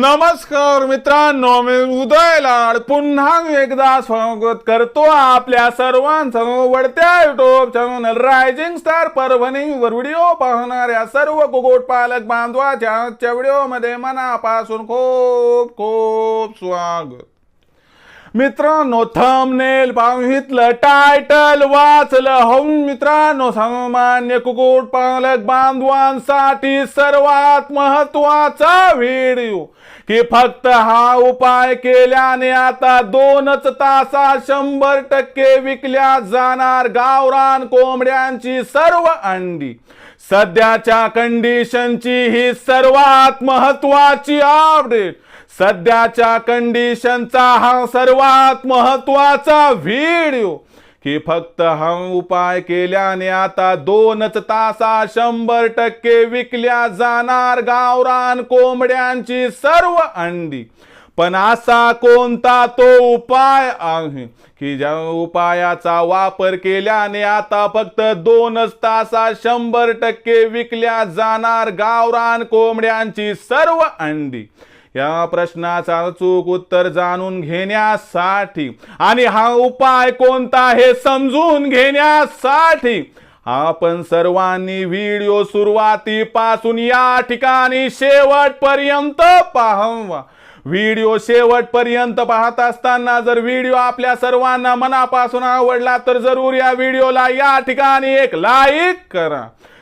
नमस्कार मित्रांनो मी उदय लाड पुन्हा एकदा स्वागत करतो आपल्या सर्वांचं वडत्या युट्यूब चॅनल रायझिंग स्टार परभणीवर व्हिडिओ पाहणाऱ्या सर्व कुकुट पालक बांधवाच्या आजच्या व्हिडिओमध्ये मनापासून खूप खूप स्वागत. मित्रांनो थंबनेल पाहितलं टायटल वाचलं. हो मित्रांनो सामान्य कुकुट पालक बांधवांसाठी सर्वात महत्त्वाचा व्हिडिओ की फक्त हा उपाय केल्याने आता दोनच तासात शंभर टक्के विकल्या जाणार गावरान कोंबड्यांची सर्व अंडी. सध्याच्या कंडिशनची ही सर्वात महत्वाची अपडेट सध्याच्या कंडिशनचा हा सर्वात महत्त्वाचा व्हिडिओ की फक्त हा उपाय केल्याने आता दोनच तासात शंभर टक्के विकल्या जाणार गावरान कोंबड्यांची सर्व अंडी. पण असा कोणता तो उपाय आहे? की ज्या उपायाचा वापर केल्याने आता फक्त दोनच तासात शंभर टक्के विकल्या जाणार गावरान कोंबड्यांची सर्व अंडी. या प्रश्नाचा अचूक उत्तर जाणून घेण्यासाठी. आणि हा उपाय कोणता हे समजून घेण्यासाठी? आपण सर्वांनी व्हिडिओ सुरुवातीपासून या ठिकाणी शेवटपर्यंत पाहावा. व्हिडिओ शेवटपर्यंत पाहत असताना जर व्हिडिओ आपल्या सर्वांना मनापासून आवडला तर जरूर या व्हिडिओला या ठिकाणी एक लाईक करा.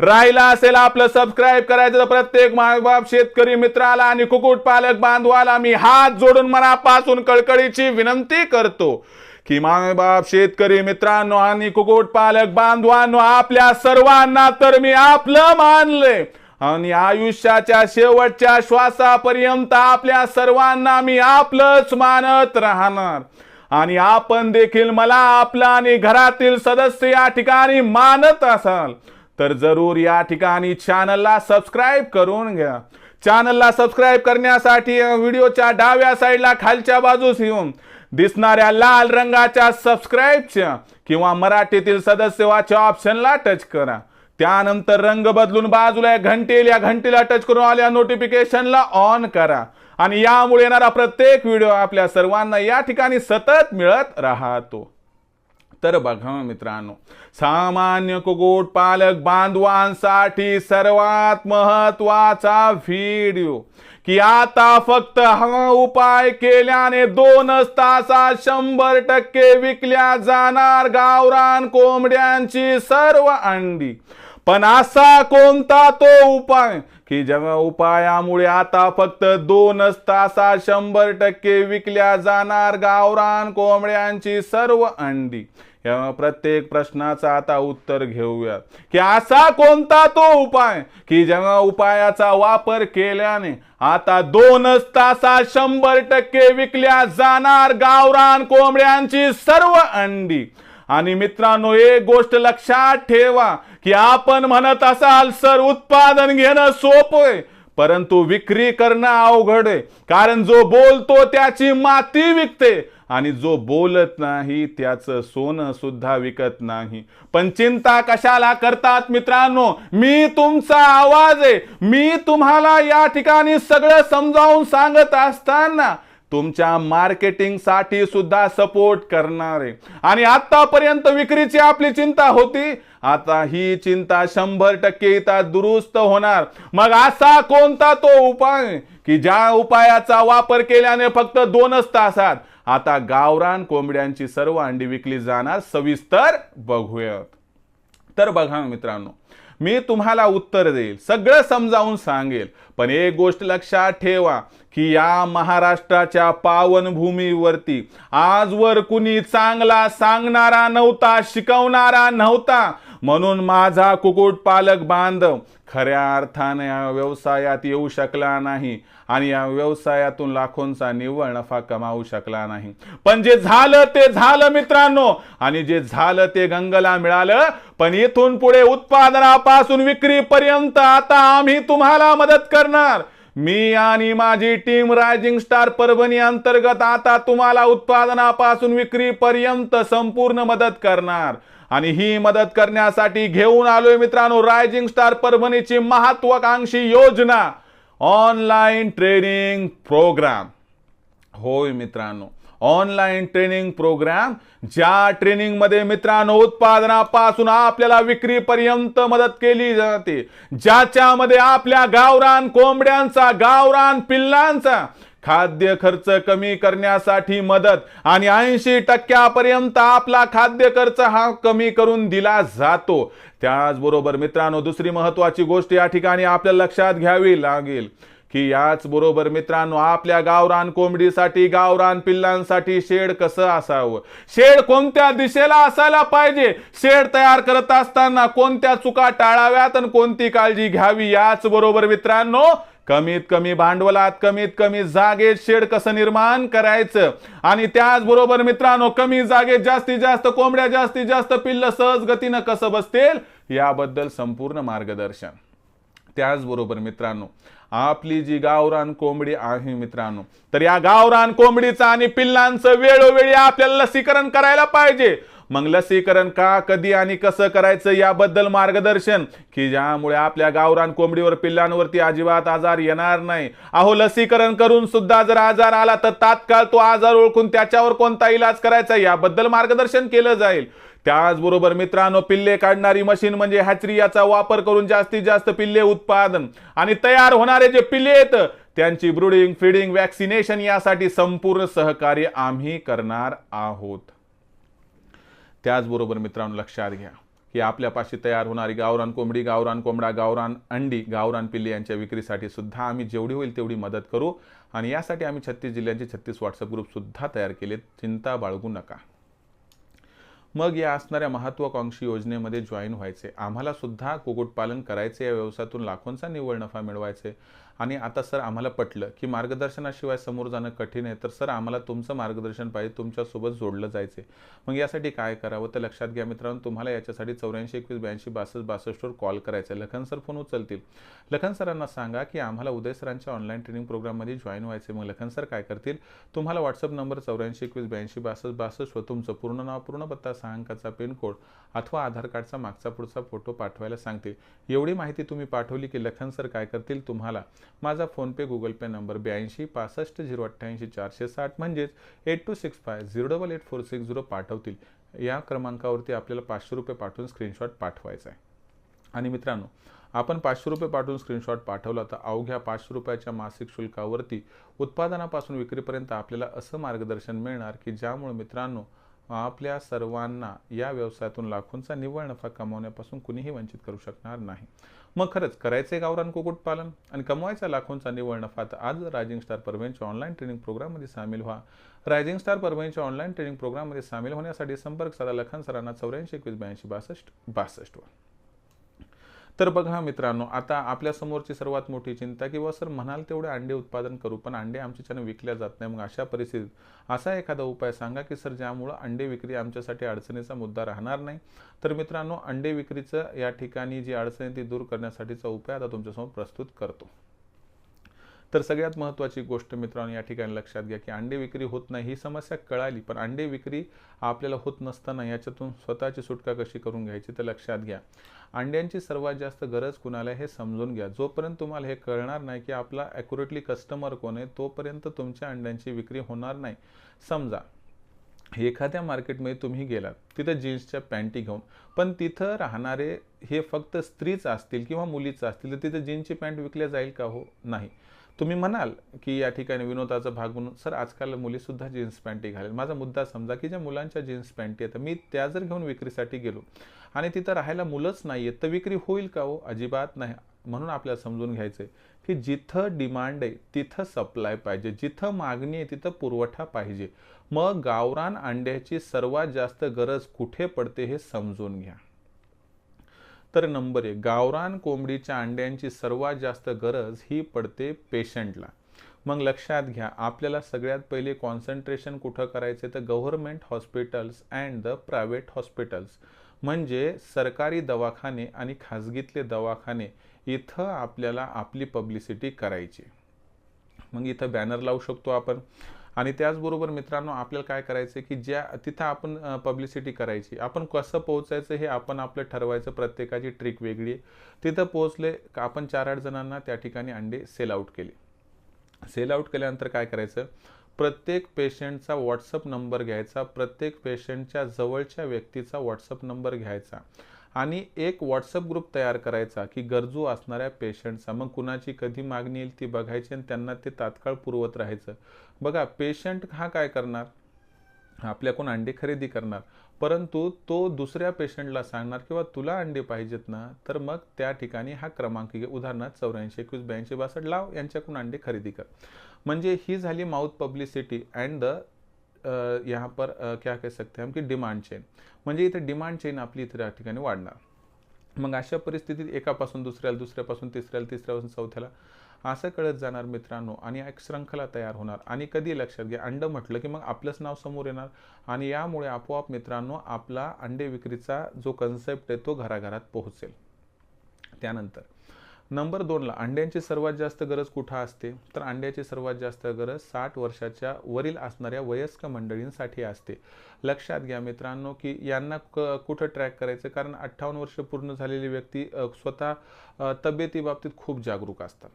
राहिला असेल आपलं सबस्क्राईब करायचं तर प्रत्येक मायबाप शेतकरी मित्राला आणि कुकुट पालक बांधवाला मी हात जोडून मनापासून कळकळीची विनंती करतो की मायबाप शेतकरी मित्रांनो आणि कुक्कुट पालक बांधवांनो आपल्या सर्वांना तर मी आपलं मानलंय. आणि आयुष्याच्या शेवटच्या श्वासापर्यंत आपल्या सर्वांना मी आपलंच मानत राहणार. आणि आपण देखील मला आपला आणि घरातील सदस्य या ठिकाणी मानत असाल. तर जरूर या ठिकाणी चॅनलला सबस्क्राईब करून घ्या. चॅनलला सबस्क्राईब करण्यासाठी व्हिडिओच्या डाव्या साईडला खालच्या बाजूस येऊन दिसणाऱ्या लाल रंगाच्या सबस्क्राईबच्या किंवा मराठीतील सदस्यवाच्या ऑप्शनला टच करा. त्यानंतर रंग बदलून बाजूला घंटेल या घंटीला टच करून आल्या नोटिफिकेशनला ऑन करा. आणि यामुळे येणारा प्रत्येक व्हिडिओ आपल्या सर्वांना या ठिकाणी सतत मिळत राहतो. तर बघा मित्रांनो. सामान्य कुकुट पालक बांधवांसाठी सर्वात महत्त्वाचा व्हिडिओ की आता फक्त हा उपाय केल्याने दोनच तासात शंभर टक्के विकल्या जाणार गावरान कोंबड्यांची सर्व अंडी. पण असा कोणता तो उपाय की जेव्हा उपायामुळे आता फक्त दोनच तासात शंभर टक्के विकल्या जाणार गावरान कोंबड्यांची सर्व अंडी? या प्रत्येक प्रश्नाचा आता उत्तर घेऊया की असा कोणता तो उपाय की जेव्हा उपायाचा वापर केल्याने आता दोनच तासात शंभर टक्के विकल्या जाणार गावरान कोंबड्यांची सर्व अंडी? आणि मित्रांनो एक गोष्ट लक्षात ठेवा की आपण म्हणत असाल सर उत्पादन घेणं सोपं परंतु विक्री करणं अवघड आहे. कारण जो बोलतो त्याची माती विकते आणि जो बोलत नाही त्याचं सोनं सुद्धा विकत नाही. पण चिंता कशाला करतात मित्रांनो? मी तुमचा आवाज आहे. मी तुम्हाला या ठिकाणी सगळं समजावून सांगत असताना तुमच्या मार्केटिंगसाठी सुद्धा सपोर्ट करणार. आहे आणि आतापर्यंत विक्रीची आपली चिंता होती. आता ही चिंता शंभर टक्के इथं दुरुस्त होणार. मग असा कोणता तो उपाय? की ज्या उपायाचा वापर केल्याने फक्त दोनच तासात. आता गावरान कोंबड्यांची सर्व अंडी विकली जाणार. सविस्तर बघूयात. तर बघा मित्रांनो मी तुम्हाला उत्तर देईल सगळं समजावून सांगेल. पण एक गोष्ट लक्षात ठेवा की या महाराष्ट्राच्या पावनभूमीवरती आजवर कुणी चांगला सांगणारा नव्हता शिकवणारा नव्हता. म्हणून माझा कुक्कुटपालक बांधव खऱ्या अर्थाने या व्यवसायात येऊ शकला नाही आणि या व्यवसायातून लाखोंचा निव्वळ नफा कमावू शकला नाही. पण जे झालं ते झालं मित्रांनो. आणि जे झालं ते गंगला मिळालं. पण इथून पुढे उत्पादनापासून विक्रीपर्यंत आता आम्ही तुम्हाला मदत करणार. मी आणि माझी टीम रायझिंग स्टार परभणी अंतर्गत आता तुम्हाला उत्पादनापासून विक्रीपर्यंत संपूर्ण मदत करणार. आणि ही मदत करण्यासाठी घेऊन आलोय मित्रांनो रायझिंग स्टार परभणीची महत्वाकांक्षी योजना. Online training programme. होय मित्रांनो ऑनलाईन ट्रेनिंग प्रोग्राम ज्या ट्रेनिंगमध्ये मित्रांनो उत्पादनापासून आपल्याला विक्रीपर्यंत मदत केली जाते ज्याच्यामध्ये आपल्या गावरान कोंबड्यांचा गावरान पिल्लांचा खाद्य खर्च कमी करण्यासाठी मदत आणि ऐंशी टक्क्यापर्यंत आपला खाद्य खर्च हा कमी करून दिला जातो. त्याचबरोबर मित्रांनो दुसरी महत्वाची गोष्ट या ठिकाणी आपल्याला लक्षात घ्यावी लागेल की याच बरोबर मित्रांनो आपल्या गावरान कोंबडीसाठी गावरान पिल्लांसाठी शेड कसं असावं? शेड कोणत्या दिशेला असायला पाहिजे? शेड तयार करत असताना कोणत्या चुका टाळाव्यात आणि कोणती काळजी घ्यावी? याच बरोबर मित्रांनो कमीत कमी भांडवलात कमीत कमी जागेत शेड कसं निर्माण करायचं? आणि त्याचबरोबर मित्रांनो कमी जागेत जास्तीत जास्त कोंबड्या जास्तीत जास्त पिल्ल सहज गतीनं कसं बसतील? याबद्दल संपूर्ण मार्गदर्शन. त्याचबरोबर मित्रांनो आपली जी गावरान कोंबडी आहे मित्रांनो तर या गावरान कोंबडीचं आणि पिल्लांचं वेळोवेळी आपल्याला लसीकरण करायला पाहिजे. मग लसीकरण का कधी आणि कसं करायचं याबद्दल मार्गदर्शन? की ज्यामुळे आपल्या गावरान कोंबडीवर पिल्लांवरती अजिबात आजार येणार नाही. अहो लसीकरण करून सुद्धा जर आजार आला तर तात्काळ तो आजार ओळखून त्याच्यावर कोणता इलाज करायचा याबद्दल मार्गदर्शन केलं जाईल. त्याचबरोबर मित्रांनो पिल्ले काढणारी मशीन म्हणजे हॅचरी याचा वापर करून जास्तीत जास्त पिल्ले उत्पादन. आणि तयार होणारे जे पिल्ले आहेत त्यांची ब्रुडिंग फिडिंग वॅक्सिनेशन यासाठी संपूर्ण सहकार्य आम्ही करणार आहोत. त्याचबरोबर मित्रांनो लक्षात घ्या की आपल्यापाशी तयार होणारी गावरान कोंबडी गावरान कोंबडा गावरान अंडी गावरान पिल्ले यांच्या विक्रीसाठी सुद्धा आम्ही जेवढी होईल तेवढी मदत करू. आणि यासाठी आम्ही छत्तीस जिल्ह्यांचे छत्तीस व्हॉट्सअप ग्रुपसुद्धा तयार केले चिंता बाळगू नका. मग या असणाऱ्या महत्वाकांक्षी योजनेमध्ये जॉईन व्हायचे. आम्हाला सुद्धा कुक्कुटपालन करायचे या व्यवसायातून लाखोंचा निव्वळ नफा मिळवायचे. आणि आता सर आम्हाला पटलं की मार्गदर्शनाशिवाय समोर जाणं कठीण आहे. तर सर आम्हाला तुमचं मार्गदर्शन पाहिजे तुमच्यासोबत जोडलं जायचं मग यासाठी काय करावं? तर लक्षात घ्या मित्रांनो तुम्हाला याच्यासाठी चौऱ्याऐंशी एकवीस ब्याऐंशी बासष्ट बासष्टवर कॉल करायचा आहे लखन सर फोन उचलतील. लखन सरांना सांगा की आम्हाला उदय सरांच्या ऑनलाईन ट्रेनिंग प्रोग्राममध्ये जॉईन व्हायचे मग लखन सर काय करतील? तुम्हाला व्हॉट्सअप नंबर चौऱ्याऐंशी एकवीस ब्याऐंशी बासष्ट बासष्ट व तुमचं पूर्ण नाव पूर्ण पत्ता सहा अंकाचा पिनकोड अथवा आधार कार्डचा मागचा पुढचा फोटो पाठवायला सांगतील. एवढी माहिती तुम्ही पाठवली की लखन सर काय करतील? तुम्हाला माझा फोनपे गुगल पे नंबर ब्याऐंशी पासष्ट झिरो अठ्ठ्याऐंशी चारशे साठ म्हणजेच eight two six five zero double eight four six zero पाठवतील. या क्रमांकावरती आपल्याला पाचशे रुपये पाठवून स्क्रीनशॉट पाठवायचा आहे. आणि मित्रांनो आपण पाचशे रुपये पाठवून स्क्रीनशॉट पाठवला तर अवघ्या पाचशे रुपयाच्या मासिक शुल्कावरती उत्पादनापासून विक्रीपर्यंत आपल्याला असं मार्गदर्शन मिळणार की ज्यामुळे मित्रांनो आपल्या सर्वांना या व्यवसायातून लाखोंचा निव्वळ नफा कमावण्यापासून कुणीही वंचित करू शकणार नाही. मग खरंच करायचे गावरान कुक्कुटपालन? आणि कमवायचा लाखोंचा निव्वळ नफा तर आज रायझिंग स्टार परभणीच्या ऑनलाईन ट्रेनिंग प्रोग्राममध्ये सामील व्हा. रायझिंग स्टार परभणीच्या ऑनलाईन ट्रेनिंग प्रोग्राममध्ये सामील होण्यासाठी संपर्क साधा लखन सरांना चौऱ्याऐंशी एकवीस ब्याऐंशी बासष्ट बासष्टवर तर बघा मित्रांनो आता आपल्या समोरची सर्वात मोठी चिंता किंवा सर म्हणाल तेवढे अंडे उत्पादन करू पण अंडे आमच्याच्यानं विकल्या जात नाही. मग अशा परिस्थितीत असा एखादा उपाय सांगा की सर ज्यामुळं अंडे विक्री आमच्यासाठी अडचणीचा मुद्दा राहणार नाही. तर मित्रांनो अंडे विक्रीचं या ठिकाणी जी अडचण आहे ती दूर करण्यासाठीचा उपाय आता तुमच्यासमोर प्रस्तुत करतो. तर सगळ्यात महत्त्वाची गोष्ट मित्रांनो या ठिकाणी लक्षात घ्या की अंडे विक्री होत नाही ही समस्या कळाली. पण अंडे विक्री आपल्याला होत नसताना याच्यातून स्वतःची सुटका कशी करून घ्यायची तर लक्षात घ्या. अंड्यांची सर्वात जास्त गरज कुणाला हे समजून घ्या. जोपर्यंत तुम्हाला हे कळणार नाही की आपला ॲक्युरेटली कस्टमर कोण आहे तोपर्यंत तुमच्या अंड्यांची विक्री होणार नाही. समजा एखाद्या मार्केटमध्ये तुम्ही गेलात तिथं जीन्सच्या पॅन्टी घेऊन पण तिथं राहणारे हे फक्त स्त्रीच असतील किंवा मुलीच असतील तर तिथं जीन्सची पॅन्ट विकल्या जाईल का हो? नाही. तुम्ही म्हणाल की या ठिकाणी विनोदाचा भाग म्हणून सर आजकाल मुलीसुद्धा जीन्स पॅन्टी घालेल. माझा मुद्दा समजा की ज्या मुलांच्या जीन्स पॅन्टी आहेत मी त्या जर घेऊन विक्रीसाठी गेलो आणि तिथं राहायला मुलंच नाही आहेत तर विक्री होईल का हो? अजिबात नाही. म्हणून आपल्याला समजून घ्यायचं आहे की जिथं डिमांड आहे तिथं सप्लाय पाहिजे. जिथं मागणी आहे तिथं पुरवठा पाहिजे. मग गावरान अंड्याची सर्वात जास्त गरज कुठे पडते हे समजून घ्या. तर नंबर एक गावरान कोंबडीच्या अंड्यांची सर्वात जास्त गरज ही पडते पेशंटला. मग लक्षात घ्या आपल्याला सगळ्यात पहिले कॉन्सन्ट्रेशन कुठं करायचे? तर government hospitals and the private hospitals. म्हणजे सरकारी दवाखाने आणि खाजगीतले दवाखाने इथं आपल्याला आपली पब्लिसिटी करायची. मग इथं बॅनर लावू शकतो आपण. आणि त्याचबरोबर मित्रांनो आपल्याला काय करायचं की ज्या तिथं आपण पब्लिसिटी करायची. आपण कसं पोहोचायचं हे आपण आपलं ठरवायचं. प्रत्येकाची ट्रिक वेगळी आहे. तिथं पोहोचले का आपण चार आठ जणांना त्या ठिकाणी अंडे सेल आउट केले. सेल आउट केल्यानंतर काय करायचं? प्रत्येक पेशंटचा व्हॉट्सअप नंबर घ्यायचा. प्रत्येक पेशंटच्या जवळच्या व्यक्तीचा व्हॉट्सअप नंबर घ्यायचा. आणि एक व्हॉट्सअप ग्रुप तयार करायचा की गरजू असणाऱ्या पेशंटचा मग कुणाची कधी मागणी येईल ती बघायची आणि त्यांना ते तात्काळ पुरवत राहायचं. बघा पेशंट हा काय करणार? आपल्याकडून अंडे खरेदी करणार. परंतु तो दुसऱ्या पेशंटला सांगणार किंवा तुला अंडे पाहिजेत ना तर मग त्या ठिकाणी हा क्रमांक घे. उदाहरणार्थ चौऱ्याऐंशी एकवीस ब्याऐंशी बासष्ट लाव यांच्याकडून अंडे खरेदी कर. म्हणजे ही झाली माउथ पब्लिसिटी अँड द यहाँ पर क्या कह सकते हैं हम की डिमांड चेन म्हणजे इथे डिमांड चेन आपली इथे त्या ठिकाणी वाढणार. मग अशा परिस्थितीत एकापासून दुसऱ्याला दुसऱ्यापासून तिसऱ्याला तिसऱ्यापासून चौथ्याला असं कळत जाणार मित्रांनो आणि एक श्रंखला तयार होणार. आणि कधी लक्षात घ्या अंड म्हटलं की मग आपलंच नाव समोर येणार आणि यामुळे आपोआप मित्रांनो आपला अंडे विक्रीचा जो कन्सेप्ट आहे तो घराघरात पोहोचेल. त्यानंतर नंबर दोनला अंड्यांची सर्वात जास्त गरज कुठं असते? तर अंड्याची सर्वात जास्त गरज साठ वर्षाच्या वरील असणाऱ्या वयस्क मंडळींसाठी असते. लक्षात घ्या मित्रांनो की यांना क कुठं ट्रॅक करायचं? कारण अठ्ठावन्न वर्ष पूर्ण झालेली व्यक्ती स्वतः तब्येतीबाबतीत खूप जागरूक असतात.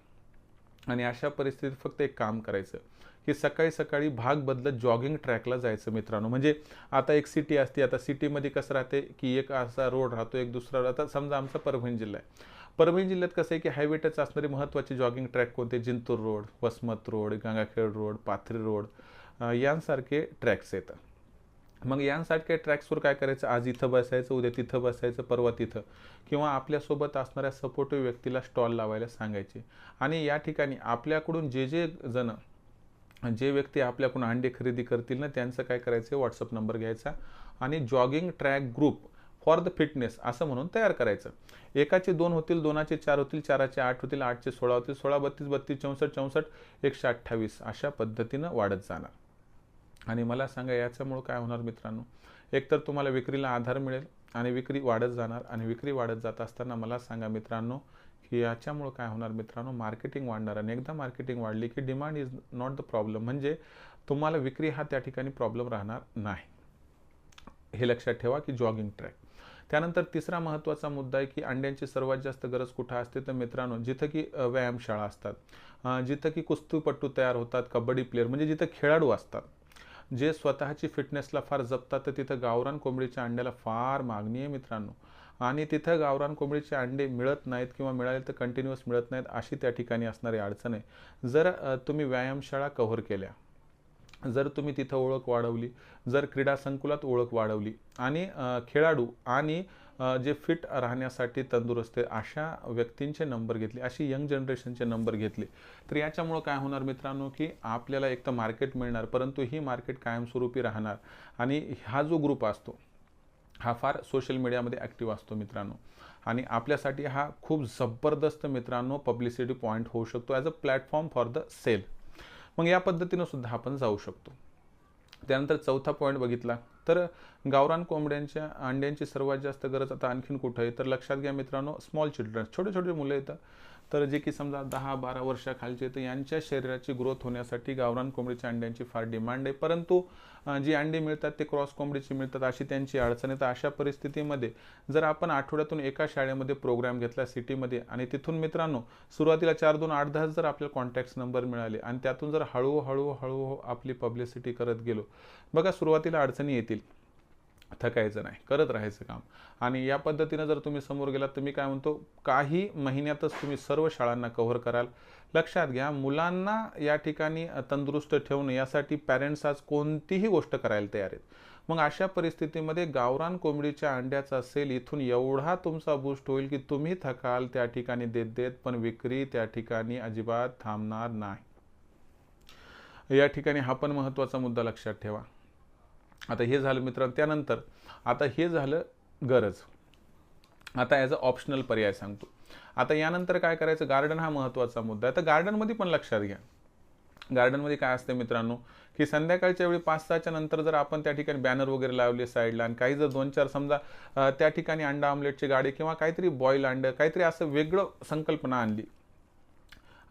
आणि अशा परिस्थितीत फक्त एक काम करायचं की सकाळी सकाळी भाग बदलत जॉगिंग ट्रॅकला जायचं मित्रांनो. म्हणजे आता एक सिटी असते आता सिटीमध्ये कसं राहते की एक असा रोड राहतो एक दुसरा आता समजा आमचा परभणी जिल्हा आहे. परभणी जिल्ह्यात कसं आहे की हायवे टच असणारे महत्त्वाचे जॉगिंग ट्रॅक कोणते? Jintur road Vasmat road Gangakhed road Pathri road यांसारखे ट्रॅक्स येतात मग यांसारख्या ट्रॅक्सवर काय करायचं? आज इथं बसायचं उद्या तिथं बसायचं परवा तिथं. किंवा आपल्यासोबत असणाऱ्या सपोर्टिव्ह व्यक्तीला स्टॉल लावायला सांगायचे. आणि या ठिकाणी आपल्याकडून जे जे जण जे व्यक्ती आपल्याकडून अंडे खरेदी करतील ना त्यांचं काय करायचं व्हॉट्सअप नंबर घ्यायचा. आणि jogging track group for the fitness असं म्हणून तयार करायचं. एकाचे दोन होतील दोनाचे चार होतील चाराचे आठ होतील आठचे सोळा होतील सोळा बत्तीस बत्तीस चौसष्ट चौसष्ट एकशे अठ्ठावीस अशा पद्धतीनं वाढत जाणार. आणि मला सांगा याच्यामुळं काय होणार मित्रांनो? एकतर तुम्हाला विक्रीला आधार मिळेल आणि विक्री वाढत जाणार. आणि विक्री वाढत जात असताना मला सांगा मित्रांनो की याच्यामुळं काय होणार मित्रांनो? मार्केटिंग वाढणार. आणि एकदा मार्केटिंग वाढली की demand is not the problem. म्हणजे तुम्हाला विक्री हा त्या ठिकाणी प्रॉब्लेम राहणार नाही. हे लक्षात ठेवा की जॉगिंग ट्रॅक. त्यानंतर तिसरा महत्त्वाचा मुद्दा आहे की अंड्यांची सर्वात जास्त गरज कुठं असते तर मित्रांनो जिथं की व्यायामशाळा असतात. जिथं की कुस्तीपट्टू तयार होतात कबड्डी प्लेअर म्हणजे जिथं खेळाडू असतात. जे स्वतःची फिटनेसला फार जपतात तर तिथं गावरान कोंबडीच्या अंड्याला फार मागणी आहे मित्रांनो. आणि तिथं गावरान कोंबडीचे अंडे मिळत नाहीत किंवा मिळाले तर कंटिन्युअस मिळत नाहीत अशी त्या ठिकाणी असणारी अडचण आहे. जर तुम्ही व्यायामशाळा कव्हर केल्या जर तुम्ही तिथं ओळख वाढवली जर क्रीडा संकुलात ओळख वाढवली आणि खेळाडू आणि जे फिट राहण्यासाठी तंदुरुस्त अशा व्यक्तींचे नंबर घेतले अशी यंग जनरेशनचे नंबर घेतले तर याच्यामुळं काय होणार मित्रांनो की आपल्याला एक तर मार्केट मिळणार परंतु ही मार्केट कायमस्वरूपी राहणार आणि हा जो ग्रुप असतो हा फार सोशल मीडियामध्ये ॲक्टिव्ह असतो मित्रांनो आणि आपल्यासाठी हा खूप जबरदस्त मित्रांनो पब्लिसिटी पॉईंट होऊ शकतो as a platform for the sale. मग या पद्धतीनं सुद्धा आपण जाऊ शकतो. त्यानंतर चौथा पॉईंट बघितला. तर गावरान कोंबड्यांच्या अंड्यांची सर्वात जास्त गरज आता आणखीन कुठं आहे? तर लक्षात घ्या मित्रांनो स्मॉल चिल्ड्रन छोटे छोटे मुलं येतं. तर जे की समजा दहा बारा वर्षाखालचे तर यांच्या शरीराची ग्रोथ होण्यासाठी गावरान कोंबडीच्या अंड्यांची फार डिमांड आहे. परंतु जी अंडी मिळतात ते क्रॉस कोंबडीची मिळतात अशी त्यांची अडचण आहे. तर अशा परिस्थितीमध्ये जर आपण आठवड्यातून एका शाळेमध्ये प्रोग्राम घेतला सिटीमध्ये आणि तिथून मित्रांनो सुरुवातीला चार दोन आठ दहा जर आपल्याला कॉन्टॅक्ट नंबर मिळाले आणि त्यातून जर हळूहळू हळूहळू आपली पब्लिसिटी करत गेलो बघा सुरुवातीला अडचणी येतील. थकायचं नाही करत राहायचं काम. आणि या पद्धतीनं जर तुम्ही समोर गेलात तर मी काय म्हणतो काही महिन्यातच तुम्ही सर्व शाळांना कव्हर कराल. लक्षात घ्या मुलांना या ठिकाणी तंदुरुस्त ठेवणं यासाठी पॅरेंट्स आज कोणतीही गोष्ट करायला तयार आहेत. मग अशा परिस्थितीमध्ये गावरान कोंबडीच्या अंड्याचा सेल इथून एवढा तुमचा बूस्ट होईल की तुम्ही थकाल त्या ठिकाणी देत देत पण विक्री त्या ठिकाणी अजिबात थांबणार नाही. या ठिकाणी हा पण महत्त्वाचा मुद्दा लक्षात ठेवा. आता हे झालं मित्रांनो त्यानंतर आता हे झालं गरज. आता ॲज अ ऑप्शनल पर्याय सांगतो. आता यानंतर काय करायचं? गार्डन हा महत्त्वाचा मुद्दा आहे. तर गार्डनमध्ये पण लक्षात घ्या. गार्डनमध्ये काय असते मित्रांनो की संध्याकाळच्या वेळी पाच सहाच्या नंतर जर आपण त्या ठिकाणी बॅनर वगैरे लावले साईडला आणि काही जर दोन चार समजा त्या ठिकाणी अंडा आमलेटची गाडी किंवा काहीतरी बॉईल अंड काहीतरी असं वेगळं संकल्पना आणली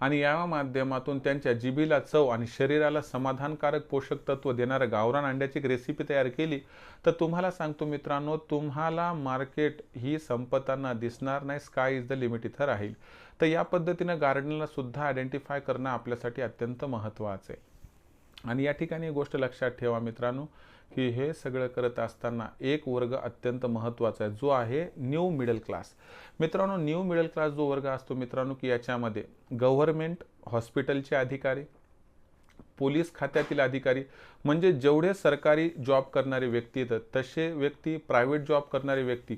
आणि या माध्यमातून त्यांच्या जिभीला चव आणि शरीराला समाधानकारक पोषक तत्व देणाऱ्या गावरान अंड्याची एक रेसिपी तयार केली. तर तुम्हाला सांगतो मित्रांनो तुम्हाला मार्केट ही संपताना दिसणार नाही. स्काय इज द लिमिट इथं राहील. तर या पद्धतीनं गार्डनला सुद्धा आयडेंटिफाय करणं आपल्यासाठी अत्यंत महत्त्वाचं आहे. आणि या ठिकाणी गोष्ट लक्षात ठेवा मित्रांनो की हे सगळं करत असताना एक वर्ग अत्यंत महत्त्वाचा आहे जो आहे न्यू मिडल क्लास मित्रांनो न्यू मिडल क्लास जो वर्ग असतो मित्रांनो की याच्यामध्ये गव्हर्मेंट हॉस्पिटलचे अधिकारी पोलीस खात्यातील अधिकारी म्हणजे जेवढे सरकारी जॉब करणारे व्यक्ती येतात तसे व्यक्ती प्रायव्हेट जॉब करणारे व्यक्ती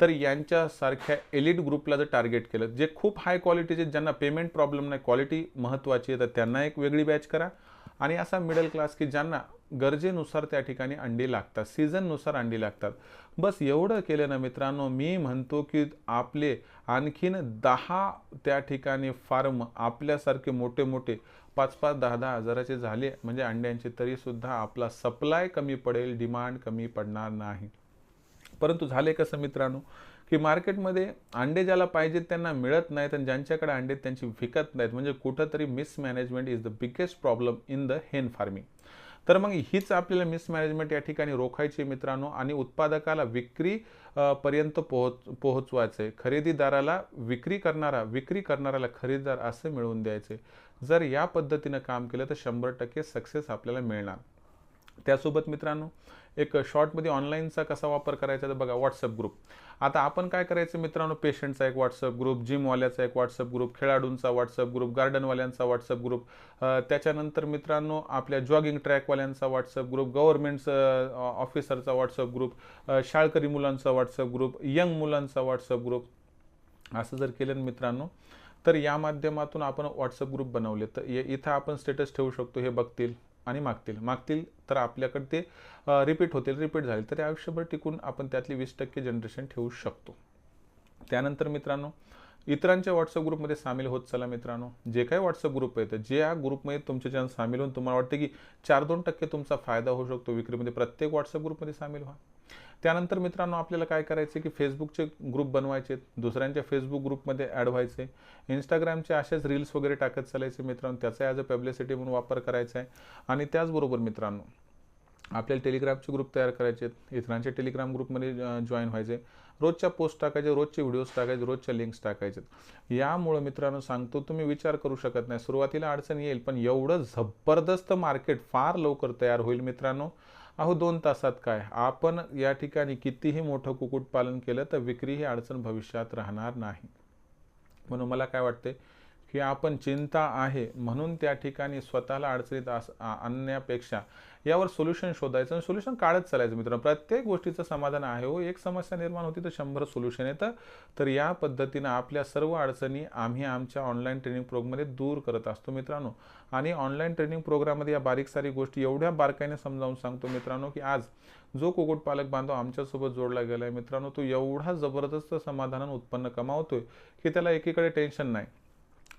तर यांच्यासारख्या एलिट ग्रुपला जर टार्गेट केलं जे खूप हाय क्वालिटीचे ज्यांना पेमेंट प्रॉब्लेम नाही क्वालिटी महत्त्वाची आहे तर त्यांना एक वेगळी बॅच करा. आणि असा मिडल क्लास की ज्यांना गरजेनुसार त्या ठिकाणी अंडी लागतात सीझननुसार अंडी लागतात. बस एवढं केलं ना मित्रांनो मी म्हणतो की आपले आणखीन दहा त्या ठिकाणी फार्म आपल्यासारखे मोठे मोठे पाच पाच दहा दहा हजाराचे झाले म्हणजे अंड्यांचे तरीसुद्धा आपला सप्लाय कमी पडेल डिमांड कमी पडणार नाही. परंतु झाले कसं मित्रांनो? की मार्केटमध्ये अंडे ज्याला पाहिजेत त्यांना मिळत नाहीत आणि ज्यांच्याकडे अंडे त्यांची विकत नाहीत म्हणजे कुठंतरी mismanagement is the biggest problem in the hen farming तर मग हीच आपल्याला मिसमॅनेजमेंट या ठिकाणी रोखायची मित्रांनो आणि उत्पादकाला विक्री पर्यंत पोहोच पोहोचवायचे खरेदीदाराला विक्री करणारा विक्री करणाऱ्याला खरेदीदार असं मिळवून द्यायचे जर या पद्धतीनं काम केलं तर शंभर टक्के सक्सेस आपल्याला मिळणार. त्यासोबत मित्रांनो एक शॉर्टमध्ये ऑनलाईनचा कसा वापर करायचा तर बघा व्हॉट्सअप ग्रुप आता आपण काय करायचं मित्रांनो? पेशंटचा एक व्हॉट्सअप ग्रुप जिमवाल्याचा एक व्हॉट्सअप ग्रुप खेळाडूंचा व्हॉट्सअप ग्रुप गार्डनवाल्यांचा व्हॉट्सअप ग्रुप त्याच्यानंतर मित्रांनो आपल्या जॉगिंग ट्रॅकवाल्यांचा व्हॉट्सअप ग्रुप गव्हर्नमेंट ऑफिसरचा व्हॉट्सअप ग्रुप शाळकरी मुलांचा व्हॉट्सअप ग्रुप यंग मुलांचा व्हॉट्सअप ग्रुप असं जर केलं मित्रांनो तर या माध्यमातून आपण व्हॉट्सअप ग्रुप बनवले. तर इथं आपण स्टेटस ठेवू शकतो हे बघतील. आणि मागतील. मागतील तर आपल्याकडे ते रिपीट होतील. रिपीट झाले तर आयुष्यभर टिकून आपण त्यातली वीस टक्के जनरेशन ठेवू शकतो. त्यानंतर मित्रांनो इतरांच्या व्हॉट्सअप ग्रुपमध्ये सामील होत चला मित्रांनो. जे काही व्हॉट्सअप ग्रुप आहेत जे या ग्रुपमध्ये तुमच्या ज्या सामील होऊन तुम्हाला वाटतं की चार दोन टक्के तुमचा फायदा होऊ शकतो. विक्रीमध्ये प्रत्येक व्हॉट्सअप ग्रुपमध्ये सामील व्हा. त्यानंतर मित्रांनो आपल्याला काय करायचे की फेसबुकचे ग्रुप बनवायचे दुसऱ्यांच्या फेसबुक ग्रुपमध्ये ॲड व्हायचे इंस्टाग्रामचे असेच रील्स वगैरे टाकत चालायचे मित्रांनो. त्याचा ॲज अ पब्लिसिटी म्हणून वापर करायचा आहे. आणि त्याचबरोबर मित्रांनो आपल्याला टेलिग्रामचे ग्रुप तयार करायचे इतरांच्या टेलिग्राम ग्रुपमध्ये जॉईन व्हायचे रोजच्या पोस्ट टाकायचे रोजचे व्हिडिओज टाकायचे रोजच्या लिंक्स टाकायचे यामुळं मित्रांनो सांगतो तुम्ही विचार करू शकत नाही. सुरुवातीला अडचण येईल पण एवढं जबरदस्त मार्केट फार लवकर तयार होईल मित्रांनो. अहो दोन तासात काय? आपण या ठिकाणी कितीही मोठं कुक्कुटपालन केलं तर विक्री ही अडचण भविष्यात राहणार नाही. म्हणून मला काय वाटते की आपण चिंता आहे म्हणून त्या ठिकाणी स्वतःला अडचणीत आस आणण्यापेक्षा यावर सोल्युशन शोधायचं आणि सोल्युशन काढत चालायचं मित्रांनो. प्रत्येक गोष्टीचं समाधान आहे हो. एक समस्या निर्माण होती तर शंभर सोल्युशन येतं. तर या पद्धतीनं आपल्या सर्व अडचणी आम्ही आमच्या ऑनलाईन ट्रेनिंग प्रोग्राममध्ये दूर करत असतो मित्रांनो. आणि ऑनलाईन ट्रेनिंग प्रोग्राममध्ये या बारीक सारी गोष्टी एवढ्या बारकाईने समजावून सांगतो मित्रांनो की आज जो कुक्कुटपालक बांधव आमच्यासोबत जोडला गेला आहे मित्रांनो तो एवढा जबरदस्त समाधानानं उत्पन्न कमावतोय की त्याला एकीकडे टेन्शन नाही.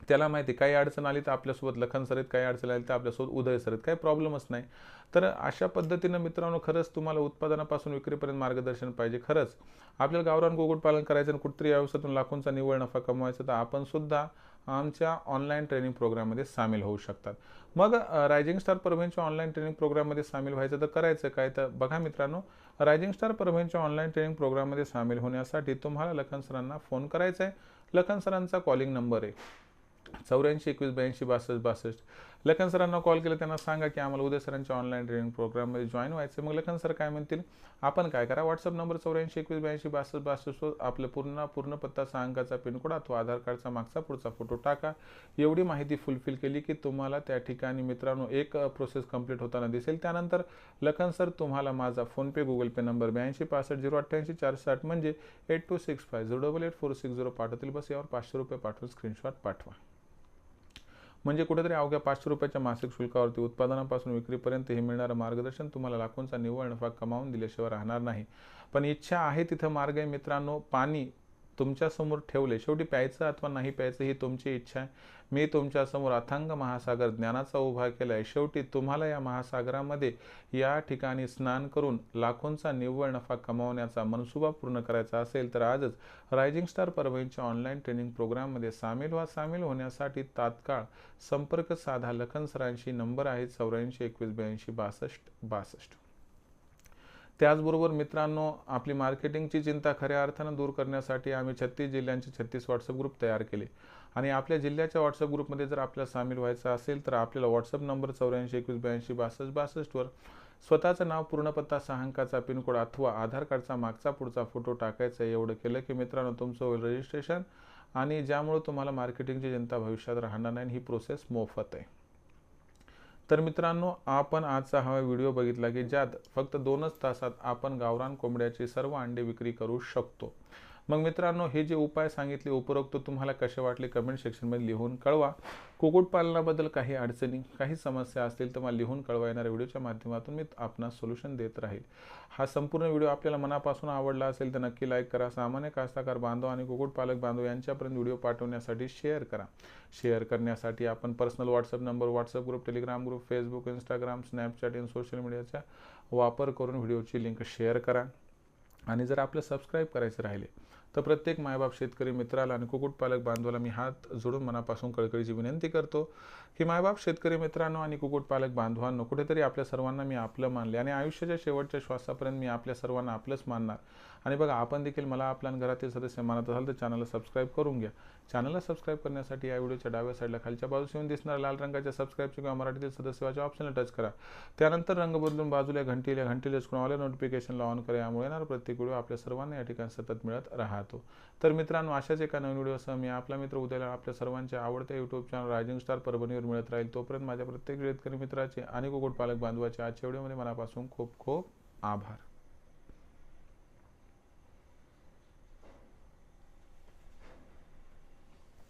त्याला माहिती आहे, काही अडचण आली तर आपल्यासोबत लखन सर काही अडचण आली तर आपल्यासोबत उदय सर काही प्रॉब्लेमच नाही. तर अशा पद्धतीनं मित्रांनो खरंच तुम्हाला उत्पादनापासून विक्रीपर्यंत मार्गदर्शन पाहिजे. खरंच आपल्याला गावरान कुक्कुटपालन करायचं आणि कुठतरी व्यवसायातून लाखोंचा निव्वळ नफा कमवायचा तर आपण सुद्धा आमच्या ऑनलाईन ट्रेनिंग प्रोग्राममध्ये सामील होऊ शकतात. मग रायझिंग स्टार परभणीच्या ऑनलाईन ट्रेनिंग प्रोग्राममध्ये सामील व्हायचं तर करायचं काय? तर बघा मित्रांनो रायझिंग स्टार परभणीच्या ऑनलाईन ट्रेनिंग प्रोग्राममध्ये सामील होण्यासाठी तुम्हाला लखन सरांना फोन करायचा आहे लखन सरांचा कॉलिंग नंबर आहे. चौऱ्याऐंशी एकवीस ब्याऐंशी बासष्ट बासष्ट. लखन सरांना कॉल केला त्यांना सांगा की आम्हाला उद्या सरांच्या ऑनलाईन ट्रेनिंग प्रोग्राममध्ये जॉईन व्हायचं मग लखन सर काय म्हणतील? आपण काय करा? व्हॉट्सअप नंबर चौऱ्याऐंशी एकवीस ब्याऐंशी बासष्ट बासष्टवर आपलं पूर्ण पूर्ण पत्ता सहा अंकाचा पिनकोड अथवा आधार कार्डचा मागचा पुढचा फोटो टाका. एवढी माहिती फुलफिल केली की तुम्हाला त्या ठिकाणी मित्रांनो एक प्रोसेस कंप्लीट होताना दिसेल. त्यानंतर लखन सर तुम्हाला माझा फोनपे गुगल पे नंबर ब्याऐंशी पासष्ट झिरो अठ्ठ्याऐंशी चारशे आठ म्हणजे eight two six five zero double eight four six zero पाठवतील. बस यावर पाचशे रुपये पाठवून स्क्रीनशॉट पाठवा. म्हणजे कुठेतरी अवघ्या पाचशे रुपयाच्या मासिक शुल्कावरती उत्पादनापासून विक्रीपर्यंत हे मिळणारं मार्गदर्शन तुम्हाला लाखोंचा निव्वळ नफा कमावून दिल्याशिवाय राहणार नाही. पण इच्छा आहे तिथं मार्ग आहे मित्रांनो. पाणी तुमच्यासमोर ठेवले. शेवटी प्यायचं अथवा नाही प्यायचं ही तुमची इच्छा आहे. मी तुमच्यासमोर अथांग महासागर ज्ञानाचा उभा केला आहे शेवटी तुम्हाला या महासागरामध्ये या ठिकाणी स्नान करून लाखोंचा निव्वळ नफा कमावण्याचा मनसुबा पूर्ण करायचा असेल तर आजच रायझिंग स्टार परभणीच्या ऑनलाईन ट्रेनिंग प्रोग्राममध्ये सामील व्हा. सामील होण्यासाठी तात्काळ संपर्क साधा. लखन सरांशी नंबर आहे चौऱ्याऐंशी एकवीस ब्याऐंशी बासष्ट बासष्ट. त्याचबरोबर मित्रांनो आपली मार्केटिंगची चिंता खऱ्या अर्थानं दूर करण्यासाठी आम्ही छत्तीस जिल्ह्यांचे छत्तीस व्हॉट्सअप ग्रुप तयार केले आणि आपल्या जिल्ह्याच्या व्हॉट्सअप ग्रुपमध्ये जर आपल्याला सामील व्हायचं असेल तर आपल्याला व्हॉट्सअप नंबर चौऱ्याऐंशी एकवीस ब्याऐंशी बासष्ट बासष्टवर स्वतःचं नाव पूर्णपत्ता सहा अंकाचा पिनकोड अथवा आधार कार्डचा मागचा पुढचा फोटो टाकायचा आहे. एवढं केलं की मित्रांनो तुमचं होईल रजिस्ट्रेशन आणि ज्यामुळे तुम्हाला मार्केटिंगची चिंता भविष्यात राहणार नाही ही प्रोसेस मोफत आहे तर मित्रांनो आपण आजचा हा व्हिडिओ बघितला की ज्यात फक्त दोनच तासात आपण गावरान कोंबड्याची सर्व अंडे विक्री करू शकतो. मग मित्रांनो हे जे उपाय सांगितले उपरोक्त तुम्हाला कसे वाटले कमेंट सेक्शनमध्ये लिहून कळवा. कुक्कुटपालनाबद्दल काही अडचणी काही समस्या असतील तर मला लिहून कळवा. येणाऱ्या व्हिडिओच्या माध्यमातून मी आपणास सोल्युशन देत राहील. हा संपूर्ण व्हिडिओ आपल्याला मनापासून आवडला असेल तर नक्की लाईक करा. सामान्य कास्ताकार बांधव आणि कुक्कुटपालक बांधव यांच्यापर्यंत व्हिडिओ पाठवण्यासाठी शेअर करा. शेअर करण्यासाठी आपण personal WhatsApp number WhatsApp group Telegram group Facebook Instagram Snapchat आणि सोशल मीडियाचा वापर करून व्हिडिओची लिंक शेअर करा. आणि जर आपलं सबस्क्राईब करायचं राहिले तर प्रत्येक मायबाप शेतकरी मित्राला आणि कुक्कुटपालक बांधवाला मी हात जोडून मनापासून कळकळीची विनंती करतो. की मायबाप शेतकरी मित्रांनो आणि कुक्कुटपालक बांधवांनो कुठेतरी आपल्या सर्वांना मी आपलं मानले आणि आयुष्याच्या शेवटच्या श्वासापर्यंत मी आपल्या सर्वांना आपलंच मानणार. आणि बघा आपण देखील मला आपल्या घरातील सदस्य मानत असाल तर चॅनलला सबस्क्राईब करून घ्या. चॅनलला सबस्क्राईब करण्यासाठी या व्हिडिओच्या डाव्या साईडला खालच्या बाजूस येऊन दिसणाऱ्या लाल रंगाच्या सबस्क्राईबच्या किंवा मराठीतील सदस्यवाच्या ऑप्शनला टच करा. त्यानंतर रंग बदलून बाजूला घंटीला घंटीला करून ऑल नोटिफिकेशनला ऑन करा. यामुळे येणार प्रत्येक व्हिडिओ आपल्या सर्वांना या ठिकाणी सतत मिळत राहतो. तर मित्रांनो अशाच एका नवीन व्हिडिओसह मी आपला मित्र उद्याला आपल्या सर्वांच्या आवडत्या युट्यूब चॅनल रायझिंग स्टार परभणीवर मिळत राहील. तोपर्यंत माझ्या प्रत्येक शेतकरी मित्राचे आणि कुक्कुटपालक बांधवाचे आजच्या व्हिडिओमध्ये मनापासून खूप खूप आभार.